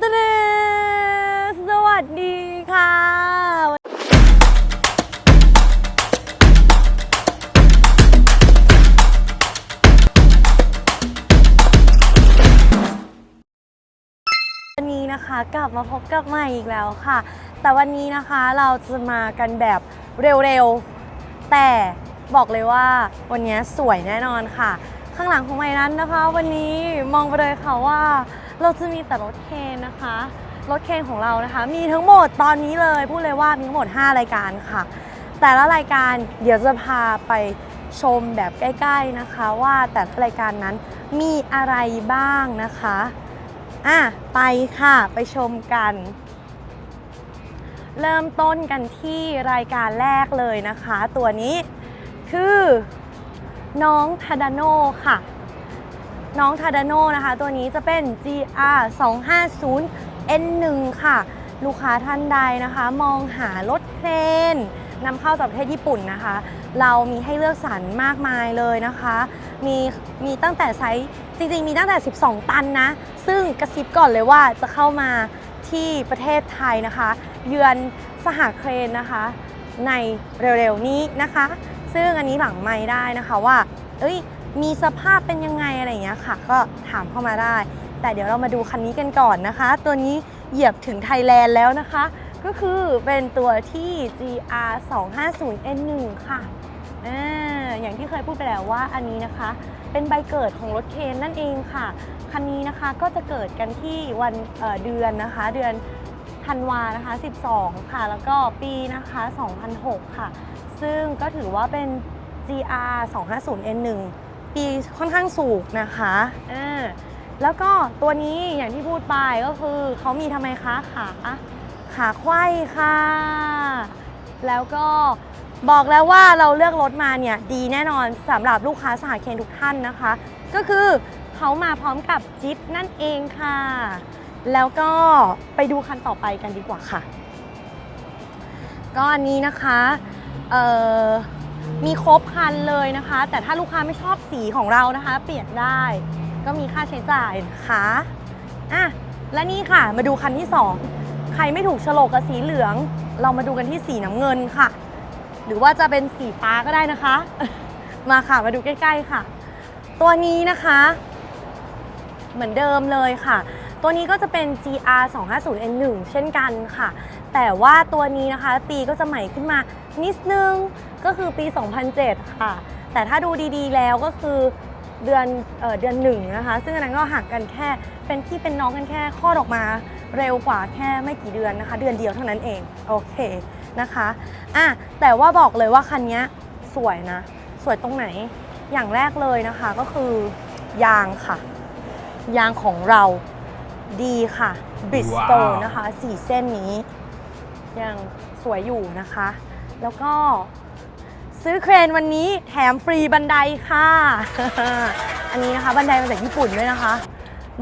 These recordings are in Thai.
ตะเดสวัสดีค่ะ วันนี้นะคะกลับมาพบกับใหม่อีกแล้วค่ะ แต่วันนี้นะคะเราจะมากันแบบเร็วๆ แต่บอกเลยว่าวันนี้สวยแน่นอนค่ะ ข้างหลังของใหม่นั้นนะคะ วันนี้มองไปเลยค่ะว่า เราจะมีแต่รถเคนนะคะ รถเคนของเรานะคะ มีทั้งหมดตอนนี้เลยพูดเลยว่ามีทั้งหมด 5 รายการค่ะ แต่ละรายการเดี๋ยวจะพาไปชมแบบใกล้ๆนะคะ ว่าแต่ละรายการนั้นมีอะไรบ้างนะคะอะไปค่ะไปชมกัน เริ่มต้นกันที่รายการแรกเลยนะคะ ตัวนี้คือน้องทาดาโนค่ะ น้องทาดาโนนะคะ ตัวนี้จะเป็น GR 250 N1 ค่ะ ลูกค้าท่านใดนะคะ มองหารถเครนนำเข้าจากประเทศญี่ปุ่นนะคะ เรามีให้เลือกสรรมากมายเลยนะคะ มีมีตั้งแต่ไซส์จริงๆ มีตั้งแต่ 12 ตันนะ ซึ่งกระซิบก่อนเลยว่าจะเข้ามาที่ประเทศไทยนะคะ เยือนสหเครนนะคะ ในเร็วๆนี้นะคะ ซึ่งอันนี้หลังไม่ได้นะคะว่า เอ้ย มีสภาพเป็นยังไงอะไรอย่างเงี้ยค่ะ ก็ถามเข้ามาได้ แต่เดี๋ยวเรามาดูคันนี้กันก่อนนะคะ ตัวนี้เหยียบถึงไทยแลนด์แล้วนะคะ ก็คือเป็นตัวที่ GR 250 N1 ค่ะอ่าอย่างที่เคยพูดไปแล้วว่าอันนี้นะคะ เป็นใบเกิดของรถเคนนั่นเองค่ะ คันนี้นะคะก็จะเกิดกันที่วันเเดือนนะคะ เดือนธันวานะคะ 12 ค่ะ แล้วก็ปีนะคะ 2006 ค่ะ ซึ่งก็ถือว่าเป็น GR 250 N1 ปีค่อนข้างสูงนะคะอ่าแล้วก็ตัวนี้อย่างที่พูดไปก็คือเขามีทำไมคะขาขาไขว้ค่ะ แล้วก็บอกแล้วว่าเราเลือกรถมาเนี่ยดีแน่นอนสำหรับลูกค้าสหเคนทุกท่านนะคะ ก็คือเขามาพร้อมกับจิ๊บนั่นเองค่ะ แล้วก็ไปดูคันต่อไปกันดีกว่าค่ะ ก็อันนี้นะคะ เอ่อ มีครบคันเลยนะคะ แต่ถ้าลูกค้าไม่ชอบสีของเรานะคะ เปลี่ยนได้ก็มีค่าใช้จ่ายนะคะอะและนี่ค่ะมาดูคันที่สองใครไม่ถูกโฉลกกับสีเหลือง เรามาดูกันที่สีน้ำเงินค่ะ หรือว่าจะเป็นสีฟ้าก็ได้นะคะ มาค่ะมาดูใกล้ ๆค่ะ ตัวนี้นะคะ เหมือนเดิมเลยค่ะ ตัวนี้ก็จะเป็น GR 250 N1 เช่นกันค่ะ แต่ว่าตัวนี้นะคะ ปีก็จะใหม่ขึ้นมา นิดนึงก็คือปี 2007 ค่ะ แต่ถ้าดูดีๆแล้วก็คือเดือนเอ่อเดือนหนึ่งนะคะ ซึ่งอันนั้นก็ห่างกันแค่เป็นพี่เป็นน้องกันแค่คลอดออกมาเร็วกว่าแค่ไม่กี่เดือนนะคะ เดือนเดียวเท่านั้นเอง โอเคนะคะอะแต่ว่าบอกเลยว่าคันนี้สวยนะ สวยตรงไหนอย่างแรกเลยนะคะก็คือยางค่ะ ยางของเราดีค่ะบริสโตว้าวนะคะสี่เส้นนี้ ยังสวยอยู่นะคะ แล้วก็ซื้อเครนวันนี้แถมฟรีบันไดค่ะ อันนี้นะคะบันไดมาจากญี่ปุ่นด้วยนะคะ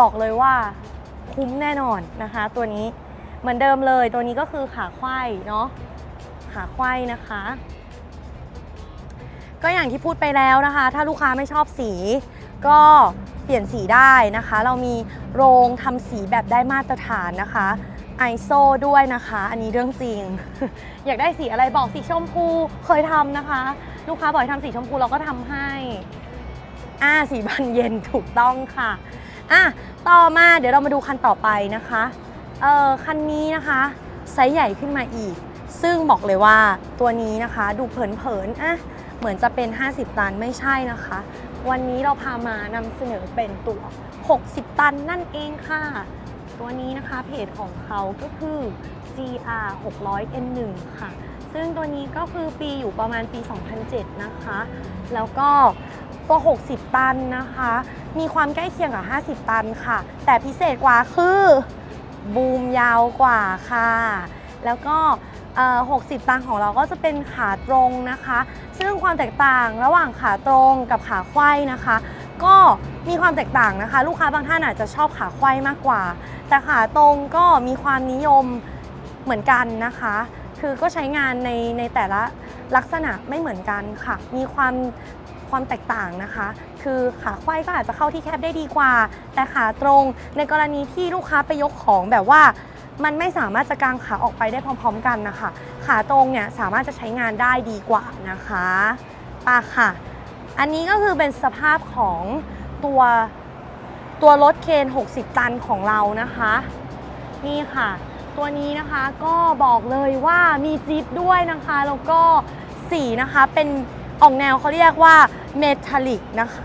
บอกเลยว่าคุ้มแน่นอนนะคะ ตัวนี้เหมือนเดิมเลยตัวนี้ก็คือขาไขว้เนาะขาไขว้นะคะ ก็อย่างที่พูดไปแล้วนะคะ ถ้าลูกค้าไม่ชอบสี ก็เปลี่ยนสีได้นะคะ เรามีโรงทำสีแบบได้มาตรฐานนะคะ ISO ด้วยนะคะ อันนี้เรื่องจริง อยากได้สีอะไรบอกสีชมพูเคยทำนะคะ ลูกค้าบอกให้ทำสีชมพูเราก็ทำให้อ่าสีบานเย็นถูกต้องค่ะอะต่อมาเดี๋ยวเรามาดูคันต่อไปนะคะเออคันนี้นะคะไซส์ใหญ่ขึ้นมาอีก ซึ่งบอกเลยว่าตัวนี้นะคะดูเผินๆอะเหมือนจะเป็น 50 ตันไม่ใช่นะคะ วันนี้เราพามานำเสนอเป็นตัว 60 ตันนั่นเองค่ะ ตัวนี้นะคะเพจของเขาก็คือ GR 600 N1 ค่ะ ซึ่งตัวนี้ก็คือปีอยู่ประมาณปี 2007 นะคะ แล้วก็ตัว 60 ตันนะคะ มีความใกล้เคียงกับ 50 ตันค่ะ แต่พิเศษกว่าคือบูมยาวกว่าค่ะ แล้วก็ 60 ตันของเราก็จะเป็นขาตรงนะคะ ซึ่งความแตกต่างระหว่างขาตรงกับขาไขว้นะคะ ก็มีความแตกต่างนะคะ ลูกค้าบางท่านอาจจะชอบขาไขว้มากกว่า แต่ขาตรงก็มีความนิยมเหมือนกันนะคะ คือก็ใช้งานในในแต่ละลักษณะไม่เหมือนกันค่ะ มีความความแตกต่างนะคะ คือขาไขว้ก็อาจจะเข้าที่แคบได้ดีกว่า แต่ขาตรงในกรณีที่ลูกค้าไปยกของแบบว่ามันไม่สามารถจะกางขาออกไปได้พร้อม ๆ กันนะคะ ขาตรงเนี่ยสามารถจะใช้งานได้ดีกว่านะคะปะค่ะ อันนี้ก็คือเป็นสภาพของตัวตัวรถเคน 60 ตันของเรานะคะ นี่ค่ะ ตัวนี้นะคะก็บอกเลยว่ามีจิ๊บด้วยนะคะ แล้วก็สีนะคะเป็นออกแนวเขาเรียกว่าเมทัลลิกนะคะ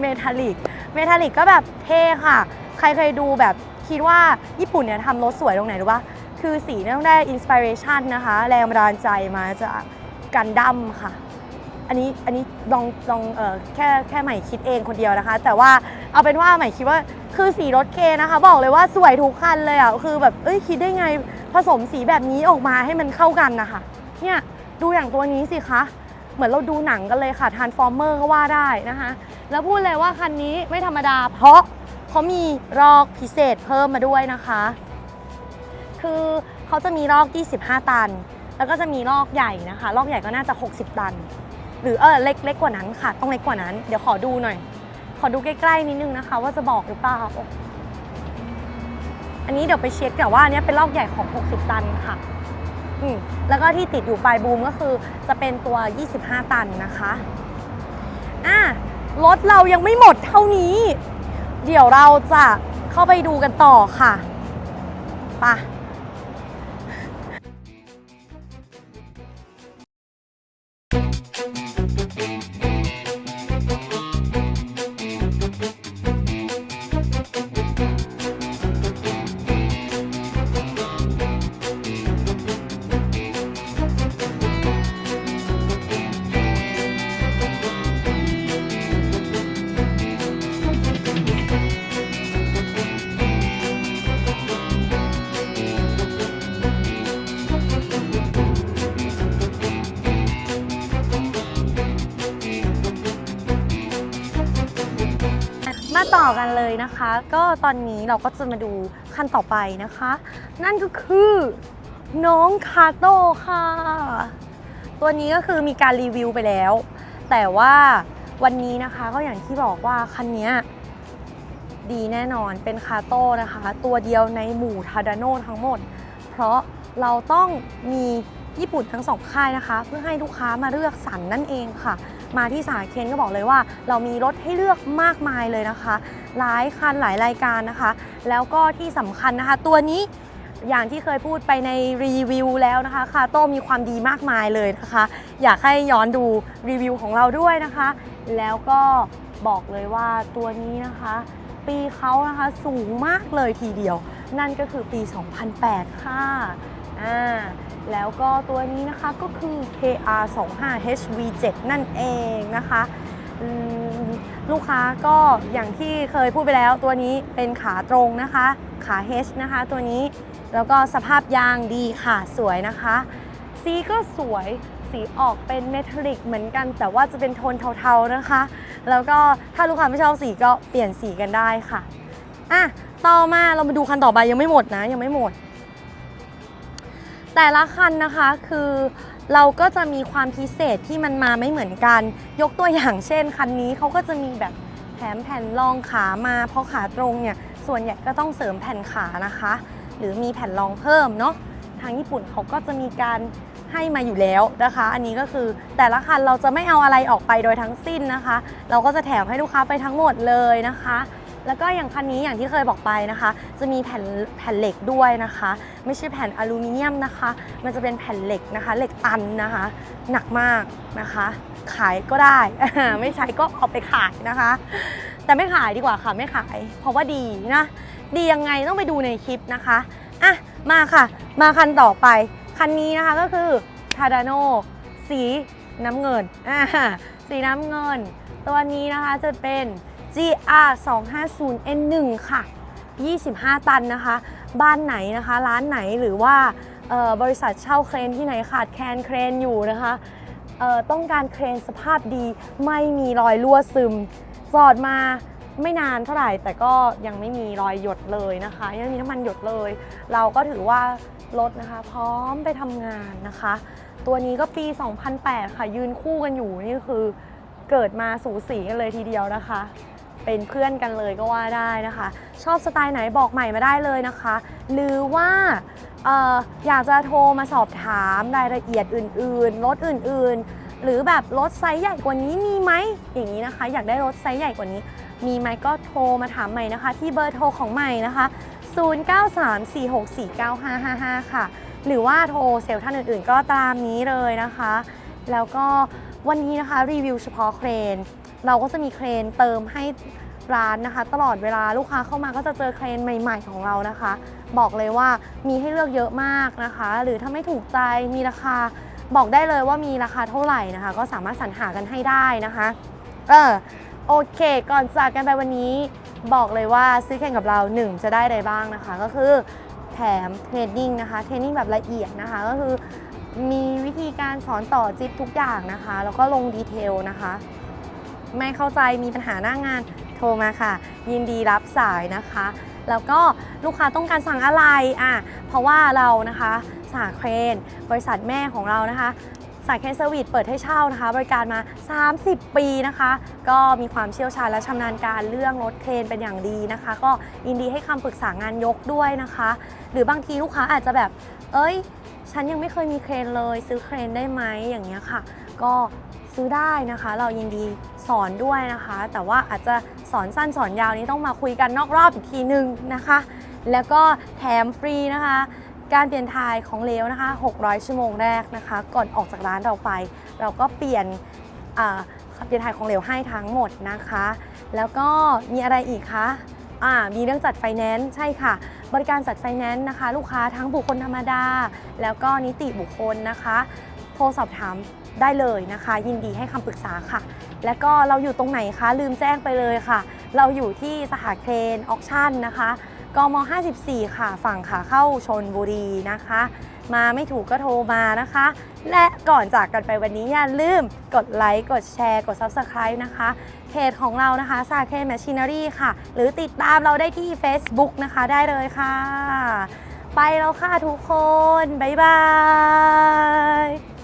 เมทัลลิกเมทัลลิกก็แบบเท่ค่ะ ใครเคยดูแบบคิดว่าญี่ปุ่นเนี่ยทำรถสวยตรงไหนรู้ปะคือสีเนี่ยต้องได้อินสปิเรชันนะคะ แรงบันดาลใจมาจากกันดั้มค่ะ อันนี้อันนี้ลองลองเออแค่แค่ใหม่คิดเองคนเดียวนะคะ แต่ว่าเอาเป็นว่าใหม่คิดว่าคือสีรถเคนะคะ บอกเลยว่าสวยทุกคันเลยอะคือแบบเอ้ยคิดได้ไงผสมสีแบบนี้ออกมาให้มันเข้ากันนะคะเนี่ยดูอย่างตัวนี้สิคะเหมือนเราดูหนังกันเลยค่ะทานฟอร์เมอร์ก็ว่าได้นะคะ แล้วพูดเลยว่าคันนี้ไม่ธรรมดา เพราะเขามีรอกพิเศษเพิ่มมาด้วยนะคะ คือเขาจะมีรอก 25 ตัน แล้วก็จะมีรอกใหญ่นะคะ รอกใหญ่ก็น่าจะ 60 ตัน หรือเออเล็กเล็กกว่านั้นค่ะ ต้องเล็กกว่านั้น เดี๋ยวขอดูหน่อย ขอดูใกล้ๆนิดนึงนะคะ ว่าจะบอกหรือเปล่า อันนี้เดี๋ยวไปเช็คแต่ว่าอันเนี้ยเป็นรอกใหญ่ของ 60 ตันค่ะอืมแล้วก็ที่ติดอยู่ปลายบูมก็คือจะเป็นตัว 25 ตันนะคะอะรถเรายังไม่หมดเท่านี้ เดี๋ยวเราจะเข้าไปดูกันต่อค่ะไปะ ก็ตอนนี้เราก็จะมาดูขั้นต่อไปนะคะ นั่นก็คือน้องคาโต้ค่ะ ตัวนี้ก็คือมีการรีวิวไปแล้ว แต่ว่าวันนี้นะคะก็อย่างที่บอกว่าคันนี้ดีแน่นอนเป็นคาโต้นะคะ ตัวเดียวในหมู่ทาดาโนทั้งหมด เพราะเราต้องมีญี่ปุ่นทั้งสองค่ายนะคะ เพื่อให้ลูกค้ามาเลือกสรรนั่นเองค่ะ มาที่สาเคนก็บอกเลยว่า เรามีรถให้เลือกมากมายเลยนะคะ หลายคันหลายรายการนะคะ แล้วก็ที่สำคัญนะคะ ตัวนี้อย่างที่เคยพูดไปในรีวิวแล้วนะคะคาโต้มีความดีมากมายเลยนะคะ อยากให้ย้อนดูรีวิวของเราด้วยนะคะ แล้วก็บอกเลยว่าตัวนี้นะคะ ปีเขานะคะสูงมากเลยทีเดียว นั่นก็คือปี 2008 ค่ะอ่า แล้วก็ตัวนี้นะคะก็คือ KR 2 5 HV7 นั่นเองนะคะลูกค้าก็อย่างที่เคยพูดไปแล้วตัวนี้เป็นขาตรงนะคะ ขา H นะคะตัวนี้แล้วก็สภาพยางดีค่ะสวยนะคะสีก็สวยสีออกเป็นเมทัลลิกเหมือนกัน แต่ว่าจะเป็นโทนเทาๆนะคะ แล้วก็ถ้าลูกค้าไม่ชอบสีก็เปลี่ยนสีกันได้ค่ะอะต่อมาเรามาดูคันต่อไปยังไม่หมดนะยังไม่หมด แต่ละคันนะคะคือเราก็จะมีความพิเศษที่มันมาไม่เหมือนกัน ยกตัวอย่างเช่น คันนี้เขาก็จะมีแบบแถมแผ่นรองขามา เพราะขาตรงเนี่ยส่วนใหญ่ก็ต้องเสริมแผ่นขานะคะ หรือมีแผ่นรองเพิ่มเนาะทางญี่ปุ่นเขาก็จะมีการให้มาอยู่แล้วนะคะ อันนี้ก็คือแต่ละคันเราจะไม่เอาอะไรออกไปโดยทั้งสิ้นนะคะ เราก็จะแถมให้ลูกค้าไปทั้งหมดเลยนะคะ แล้วก็อย่างคันนี้อย่างที่เคยบอกไปนะคะ จะมีแผ่นแผ่นเหล็กด้วยนะคะ ไม่ใช่แผ่นอลูมิเนียมนะคะ มันจะเป็นแผ่นเหล็กนะคะ เหล็กตันนะคะ หนักมากนะคะ ขายก็ได้ ไม่ใช้ก็เอาไปขายนะคะ แต่ไม่ขายดีกว่าค่ะไม่ขาย เพราะว่าดีนะ ดียังไงต้องไปดูในคลิปนะคะอะมาค่ะ มาคันต่อไป คันนี้นะคะก็คือทาดาโนสีน้ำเงินอ่าสีน้ำเงิน ตัวนี้นะคะจะเป็น GR 250 N1 ค่ะ 25 ตันนะคะ บ้านไหนนะคะ ร้านไหนหรือว่าบริษัทเช่าเครนที่ไหนขาดแคลนเครนอยู่นะคะต้องการเครนสภาพดีไม่มีรอยรั่วซึม จอดมาไม่นานเท่าไหร่ แต่ก็ยังไม่มีรอยหยดเลยนะคะ ยังไม่มีน้ำมันหยดเลย เราก็ถือว่ารถนะคะ พร้อมไปทำงานนะคะ ตัวนี้ก็ปี 2008 ค่ะยืนคู่กันอยู่นี่คือเกิดมาสูสีกันเลยทีเดียวนะคะ เป็นเพื่อนกันเลยก็ว่าได้นะคะ ชอบสไตล์ไหนบอกใหม่มาได้เลยนะคะ หรือว่าอออยากจะโทรมาสอบถามรายละเอียดอื่นๆรถอื่นๆ หรือแบบรถไซส์ใหญ่กว่านี้มีไหมอย่างนี้นะคะ อยากได้รถไซส์ใหญ่กว่านี้ มีไหมก็โทรมาถามใหม่นะคะ ที่เบอร์โทรของใหม่นะคะ 0934649555 ค่ะ หรือว่าโทรเซลล์ท่านอื่นๆ ก็ตามนี้เลยนะคะ แล้วก็วันนี้นะคะรีวิวเฉพาะเครน เราก็จะมีเครนเติมให้ร้านนะคะ ตลอดเวลาลูกค้าเข้ามาก็จะเจอเครนใหม่ ๆ ของเรานะคะ บอกเลยว่ามีให้เลือกเยอะมากนะคะ หรือถ้าไม่ถูกใจมีราคาบอกได้เลยว่ามีราคาเท่าไหร่นะคะ ก็สามารถสรรหากันให้ได้นะคะเออโอเค ก่อนจากกันไปวันนี้บอกเลยว่าซื้อแข่งกับเราหนึ่งจะได้อะไรบ้างนะคะ ก็คือแถมเทรนนิ่งนะคะเทรนนิ่งแบบละเอียดนะคะ ก็คือมีวิธีการสอนต่อจิ๊บทุกอย่างนะคะ แล้วก็ลงดีเทลนะคะ ไม่เข้าใจมีปัญหาหน้างานโทรมาค่ะ ยินดีรับสายนะคะ แล้วก็ลูกค้าต้องการสั่งอะไรอะเพราะว่าเรานะคะสาเครน บริษัทแม่ของเรานะคะสายเครนเซอร์วิสเปิดให้เช่านะคะ บริการมา 30 ปีนะคะ ก็มีความเชี่ยวชาญและชำนาญการเรื่องรถเครนเป็นอย่างดีนะคะ ก็ยินดีให้คำปรึกษางานยกด้วยนะคะ หรือบางทีลูกค้าอาจจะแบบ เอ้ย ฉันยังไม่เคยมีเครนเลย ซื้อเครนได้ไหมอย่างเงี้ยค่ะ ก็ ซื้อได้นะคะ เรายินดีสอนด้วยนะคะ แต่ว่าอาจจะสอนสั้นสอนยาวนี้ต้องมาคุยกันนอกรอบอีกทีนึงนะคะ แล้วก็แถมฟรีนะคะ การเปลี่ยนทายของเลวนะคะ 600 ชั่วโมงแรกนะคะ ก่อนออกจากร้านเราไป เราก็เปลี่ยนเปลี่ยนทายของเหลวให้ทั้งหมดนะคะ แล้วก็มีอะไรอีกคะอ่ามีเรื่องจัดไฟแนนซ์ใช่ค่ะ บริการจัดไฟแนนซ์นะคะ ลูกค้าทั้งบุคคลธรรมดา แล้วก็นิติบุคคลนะคะ โทรสอบถาม ได้เลยนะคะ ยินดีให้คำปรึกษาค่ะ แล้วก็เราอยู่ตรงไหนคะลืมแจ้งไปเลยค่ะ เราอยู่ที่สหเครนออคชั่นนะคะกม 54 ค่ะ ฝั่งขาเข้าชนบุรีนะคะ มาไม่ถูกก็โทรมานะคะ และก่อนจากกันไปวันนี้อย่าลืมกดไลค์กดแชร์กด Subscribe นะคะเพจของเรานะคะซาเคแมชชีนารีค่ะ หรือติดตามเราได้ที่ Facebook นะคะได้เลยค่ะ ไปแล้วค่ะทุกคน บ๊ายบาย